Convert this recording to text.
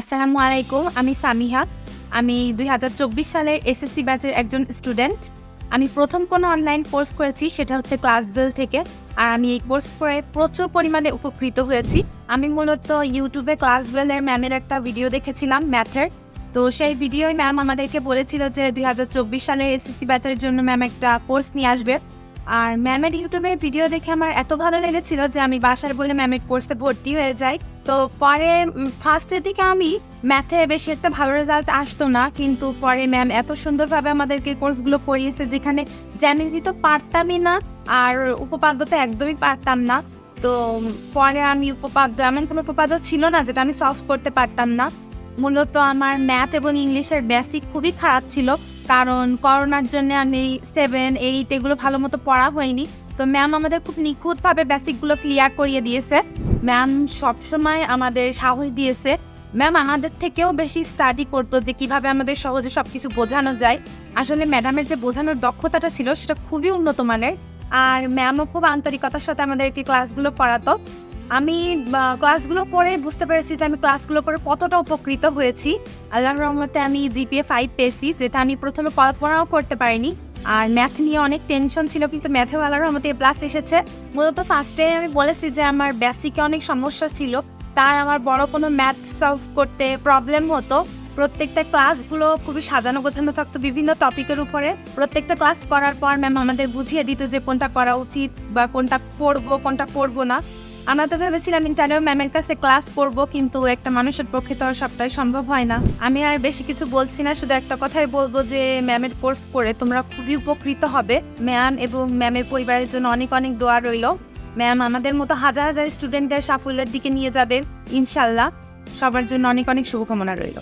আসসালামু আলাইকুম আমি সামিহা। আমি দুই হাজার চব্বিশ সালের এসএসসি ব্যাচের একজন স্টুডেন্ট। আমি প্রথম কোনো অনলাইন কোর্স করেছি, সেটা হচ্ছে ক্লাস ক্লাসবেল থেকে। আর আমি এই কোর্স করে প্রচুর পরিমাণে উপকৃত হয়েছি। আমি মূলত ইউটিউবে ক্লাস ক্লাসবেলের ম্যামের একটা ভিডিও দেখেছিলাম, ম্যাথের। তো সেই ভিডিওয় ম্যাম আমাদেরকে বলেছিল যে দুই হাজার চব্বিশ সালের এসএসসি ব্যাচের জন্য ম্যাম একটা কোর্স নিয়ে আসবে। আর ম্যামের ইউটিউবের ভিডিও দেখে আমার এত ভালো লেগেছিল যে আমি বাসার বলে ম্যামের কোর্সে ভর্তি হয়ে যাই। তো পরে ফার্স্টের দিকে আমি ম্যাথে বেশি একটা ভালো রেজাল্ট আসতো না, কিন্তু পরে ম্যাম এত সুন্দরভাবে আমাদেরকে কোর্সগুলো করিয়েছে যেখানে জ্যামিতি তো পারতামই না আর উপপাদ্য তো একদমই পারতাম না। তো পরে আমি উপপাদ্য, এমন কোনো উপপাদ্য ছিল না যেটা আমি সলভ করতে পারতাম না। মূলত আমার ম্যাথ এবং ইংলিশের বেসিক খুবই খারাপ ছিল। কারণ করোনার জন্য আমি সেভেন এইট এগুলো ভালো মতো পড়া হয়নি। তো ম্যাম আমাদের খুব নিখুঁতভাবে বেসিকগুলো ক্লিয়ার করিয়ে দিয়েছে। ম্যাম সবসময় আমাদের সাহস দিয়েছে। ম্যাম আমাদের থেকেও বেশি স্টাডি করতো যে কীভাবে আমাদের সহজে সব কিছু বোঝানো যায়। আসলে ম্যাডামের যে বোঝানোর দক্ষতাটা ছিল, সেটা খুবই উন্নত মানের। আর ম্যামও খুব আন্তরিকতার সাথে আমাদেরকে ক্লাসগুলো পড়াতো। আমি ক্লাসগুলো পড়ে বুঝতে পেরেছি যে আমি ক্লাসগুলো করে কতটা উপকৃত হয়েছি। আল্লাহর রহমতে আমি জিপিএ ফাইভ পেয়েছি, যেটা আমি প্রথমে কল্পনাও করতে পারিনি। আর ম্যাথ নিয়ে অনেক টেনশন ছিল, কিন্তু ম্যাথেও আল্লাহর রহমতে প্লাস এসেছে। মূলত ফার্স্টে আমি বলেছি যে আমার বেসিকে অনেক সমস্যা ছিল, তাই আমার বড় কোনো ম্যাথ সলভ করতে প্রবলেম হতো। প্রত্যেকটা ক্লাসগুলো খুবই সাজানো গোছানো থাকতো বিভিন্ন টপিকের উপরে। প্রত্যেকটা ক্লাস করার পর ম্যাম আমাদের বুঝিয়ে দিত যে কোনটা করা উচিত বা কোনটা পড়ব কোনটা পড়ব না। আমরা তো ভেবেছিলাম ইন্টারনেট ম্যামের কাছে ক্লাস করব, কিন্তু একটা মানুষের পক্ষে তো আর সবটাই সম্ভব হয় না। আমি আর বেশি কিছু বলছি না, শুধু একটা কথাই বলব যে ম্যামের কোর্স করে তোমরা খুবই উপকৃত হবে। ম্যাম এবং ম্যামের পরিবারের জন্য অনেক অনেক দোয়া রইল। ম্যাম আমাদের মতো হাজার হাজার স্টুডেন্টদের সাফল্যের দিকে নিয়ে যাবে, ইনশাল্লাহ। সবার জন্য অনেক অনেক শুভকামনা রইল।